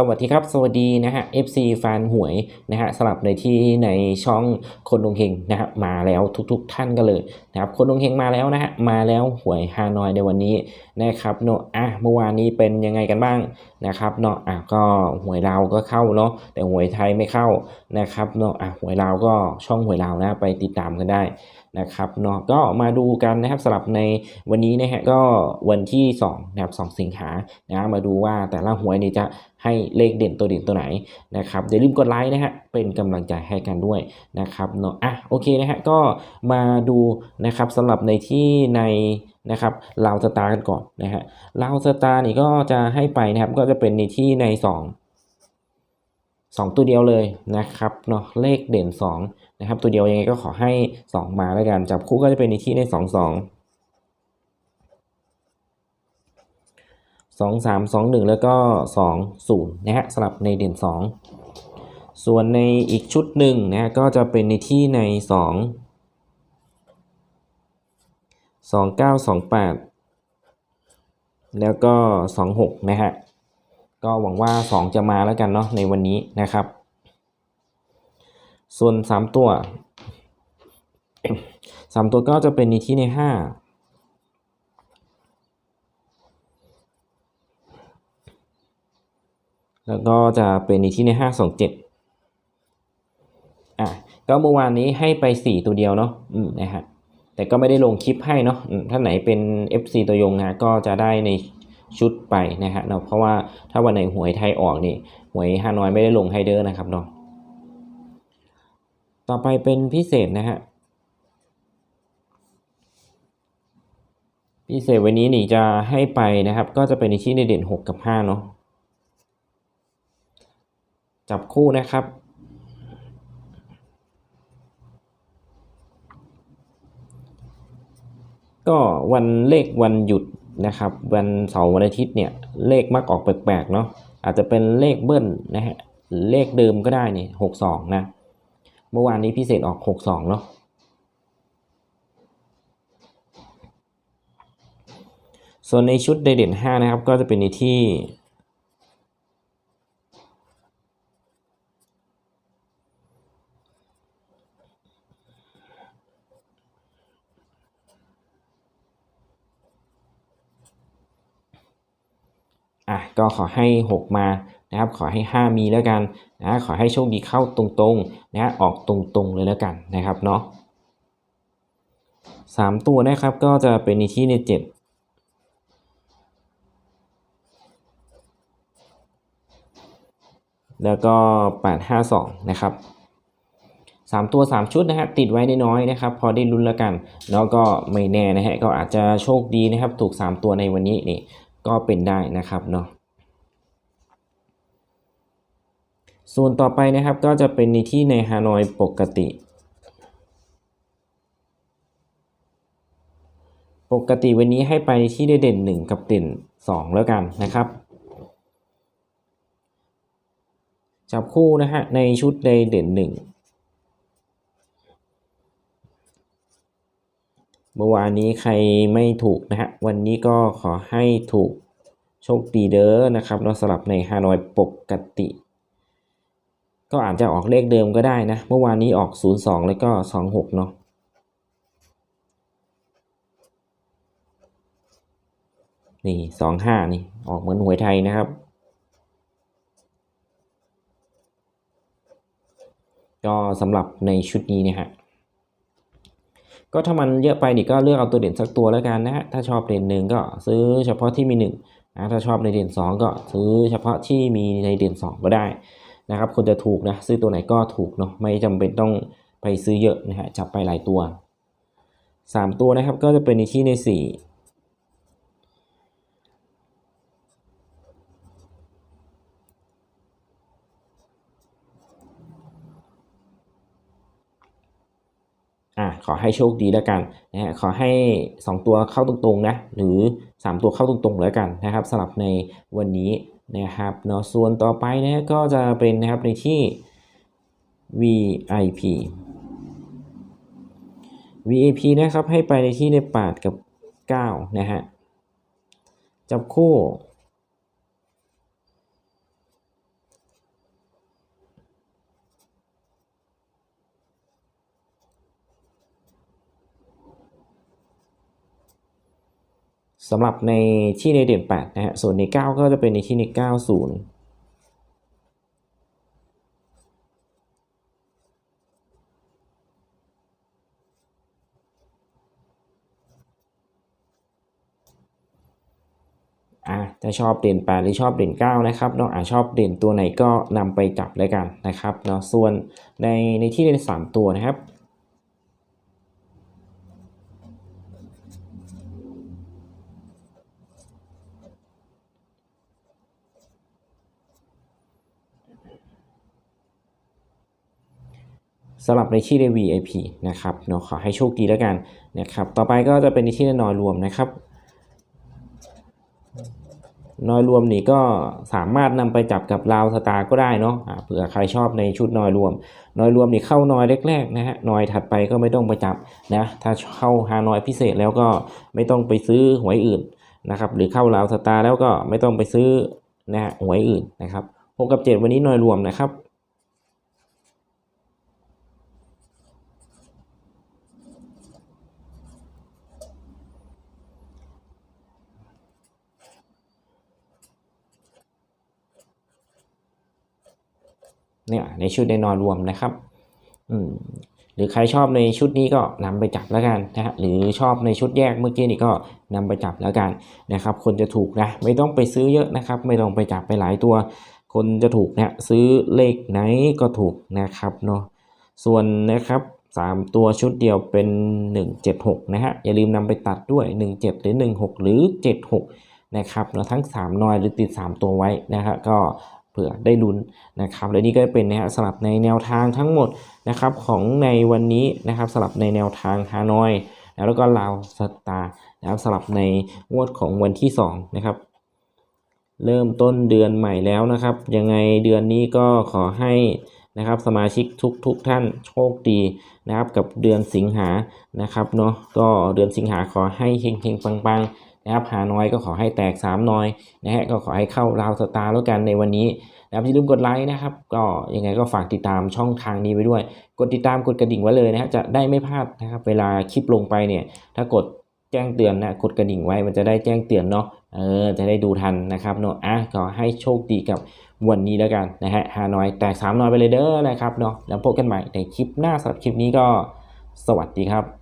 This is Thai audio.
สวัสดีครับ สวัสดีนะฮะ FC แฟนหวยนะฮะสลับในที่ในช่องคนดวงเฮงนะฮะมาแล้วทุกๆ ท่านกันเลยนะครับคนดวงเฮงมาแล้วนะฮะมาแล้วหวยฮานอยในวันนี้นะครับเนาะอะเมื่อวานนี้เป็นยังไงกันบ้างนะครับเนาะอะก็หวยลาวก็เข้าเนาะแต่หวยไทยไม่เข้านะครับเนาะอะหวยลาวก็ช่องหวยลาวนะไปติดตามกันได้นะครับเนาะก็มาดูกันนะครับสลับในวันนี้นะฮะก็วันที่2นะครับ2สิงหานะมาดูว่าแต่ละหวยนี่จะให้เลขเด่นตัวเด่นตัวไหนนะครับอย่าลืมกดไลค์นะฮะเป็นกำลังใจให้กันด้วยนะครับเนาะอะโอเคนะฮะก็มาดูนะครับสำหรับในที่ในนะครับลาวสตาร์กันก่อนนะฮะลาวสตาร์นี่ก็จะให้ไปนะครับก็จะเป็นในที่ใน 2 2 ตัวเดียวเลยนะครับเนาะเลขเด่น 2 นะครับ ตัวเดียวยังไงก็ขอให้ 2 มาแล้วกัน จับคู่ก็จะเป็นในที่ใน 2 2สองสามสองหนึ่งแล้วก็สองศูนย์นะฮะสลับในเด่นสองส่วนในอีกชุดหนึ่งนะฮะก็จะเป็นในที่ในสองสองเก้าสองแปดแล้วก็สองหกนะฮะ ก็หวังว่าสองจะมาแล้วกันเนาะในวันนี้นะครับ ส่วนสามตัวสามตัวก็จะเป็นในที่ในห้าแล้วก็จะเป็นในที่ในห้าสองเจ็ดอะก็เมื่อวานนี้ให้ไปสี่ตัวเดียวเนาะอืมนะฮะแต่ก็ไม่ได้ลงคลิปให้เนาะถ้าไหนเป็น FC ตัวยงนะก็จะได้ใน ชุดไปนะฮะเนาะเพราะว่าถ้าวันไหนหวยไทยออกนี่หวยฮานอยไม่ได้ลงให้เด้อนะครับเนาะต่อไปเป็นพิเศษนะฮะพิเศษวันนี้นี่จะให้ไปนะครับ ก็จะเป็นในที่ในเด่นหกกับห้าเนาะจับคู่นะครับ ก็วันเลขวันหยุด นะครับวันเสาร์วันอาทิตย์เนี่ยเลขมักออกแปลกๆเนาะอาจจะเป็นเลขเบิ้ลนะฮะเลขเดิมก็ได้นี่หกสองนะเมื่อวานนี้พิเศษออกหกสองเนาะส่วนในชุดเด่นห้านะครับก็จะเป็นในที่ อะก็ขอให้ 6 มานะครับขอให้ 5 มีแล้วกันนะขอให้โชคดีเข้าตรงๆนะออกตรงๆเลยแล้วกันนะครับเนาะสามตัวนะครับก็จะเป็นในที่ในเจ็ดแล้วก็แปดห้าสองนะครับสามตัวสามชุดนะฮะติดไว้น้อยๆนะครับ พอได้ลุ้นแล้วกัน แล้วก็ไม่แน่นะฮะก็อาจจะโชคดีนะครับ ถูกสามตัวในวันนี้นี่ ก็เป็นได้นะครับเนาะส่วนต่อไปนะครับก็จะเป็นในที่ในฮานอยปกติ ปกติวันนี้ให้ไปที่ได้เด่น 1 กับเด่น 2 แล้วกันนะครับ จับคู่นะฮะในชุดใดเด่น 1 เมื่อวานนี้ใครไม่ถูกนะฮะ วันนี้ก็ขอให้ถูกโชคดีเด้อนะครับเราสลับในฮานอยปกติ ก็อาจจะออกเลขเดิมก็ได้นะ เมื่อวานนี้ออก 02 แล้วก็ 26 เนาะนี่25นี่ ออกเหมือนหวยไทยนะครับ ก็สำหรับในชุดนี้นี่ยฮะ ก็ถ้ามันเยอะไปนี่ก็เลือกเอาตัวเด่นสักตัวแล้วกันนะถ้าชอบเด่นหนึ่งก็ซื้อเฉพาะที่มีหนึ่งนะถ้าชอบในเด่น 2 ก็ซื้อเฉพาะที่มีในเด่น 2 ก็ได้นะครับคนจะถูกนะซื้อตัวไหนก็ถูกเนาะไม่จำเป็นต้องไปซื้อเยอะนะฮะจับไปหลายตัว 3 ตัวนะครับก็จะเป็นในที่ใน 4 อะขอให้โชคดีแล้วกันนะฮะขอให้ 2 ตัวเข้าตรงๆนะหรือ 3 ตัวเข้าตรงๆแล้วกันนะครับสำหรับในวันนี้นะครับเนาะส่วนต่อไปนะก็จะเป็นนะครับในที่ VIP VIP นะครับให้ไปในที่ใน8กับ 9 นะฮะจับคู่ สำหรับในที่ในเด่น8นะฮะส่วนใน 9 ก็จะเป็นในที่ใน 90อะถ้าชอบเด่น8หรือชอบเด่น9นะครับเนาะอะชอบเด่นตัวไหนก็นำไปจับเลยกันนะครับเนาะส่วนในในที่เด่น3ตัวนะครับ สำหรับในที่ใน VIP นะครับเนาะขอให้โชคดีแล้วกันนะครับ ต่อไปก็จะเป็นในที่ในนอยรวมนะครับนอยรวมนี่ก็สามารถนำไปจับกับราวสตาร์ก็ได้เนาะเผื่อใครชอบในชุดนอยรวม นอยรวมนี่เข้านอยแรกๆนะฮะนอยถัดไปก็ไม่ต้องไปจับนะถ้าเข้าฮานอยพิเศษแล้วก็ไม่ต้องไปซื้อหวยอื่นนะครับหรือเข้าราวสตาร์แล้วก็ไม่ต้องไปซื้อนะฮะหวยอื่นนะครับหกกับเจ็ดวันนี้นอยรวมนะครับ เนี่ยในชุดในนอนรวมนะครับอืมหรือใครชอบในชุดนี้ก็นำไปจับแล้วกันนะฮะหรือชอบในชุดแยกเมื่อกี้นี่ก็นำไปจับแล้วกันนะครับ คนจะถูกนะไม่ต้องไปซื้อเยอะนะครับ ไม่ต้องไปจับไปหลายตัว คนจะถูกเนี่ยซื้อเลขไหนก็ถูกนะครับเนาะส่วนนะครับสามตัวชุดเดียวเป็น 176 นะฮะ อย่าลืมนำไปตัดด้วย 17 หรือ 16 หรือ 76 นะครับเนาะทั้ง 3 นอยหรือติด 3 ตัวไว้นะฮะก็ ผื่อได้ลุ้นนะครับและนี่ก็เป็นนะฮะสลับในแนวทางทั้งหมดนะครับของในวันนี้นะครับสลับในแนวทางฮานอย แล้วก็ลาวสตาร์นะครับสลับในงวดของวันที่2นะครับเริ่มต้นเดือนใหม่แล้วนะครับ ยังไงเดือนนี้ก็ขอให้นะครับสมาชิกทุกทุกท่านโชคดีนะครับกับเดือนสิงหานะครับเนาะก็เดือนสิงหาขอให้เฮงเฮงปังปังๆ นะครับหาน้อยก็ขอให้แตก3น้อยนะฮะก็ขอให้เข้าราวสตาร์แล้วกันในวันนี้นะครับอย่าลืมกดไลค์นะครับ ก็ยังไงก็ฝากติดตามช่องทางนี้ไว้ด้วย กดติดตามกดกระดิ่งไว้เลยนะฮะจะได้ไม่พลาดนะครับเวลาคลิปลงไปเนี่ย ถ้ากดแจ้งเตือนนะกดกระดิ่งไว้มันจะได้แจ้งเตือนเนาะเออจะได้ดูทันนะครับเนาะอะก็ให้โชคดีกับวันนี้แล้วกันนะฮะฮานอยแตกสามน้อยไปเลยเด้อนะครับเนาะแล้วพบกันใหม่ในคลิปหน้าสำหรับคลิปนี้ก็สวัสดีครับ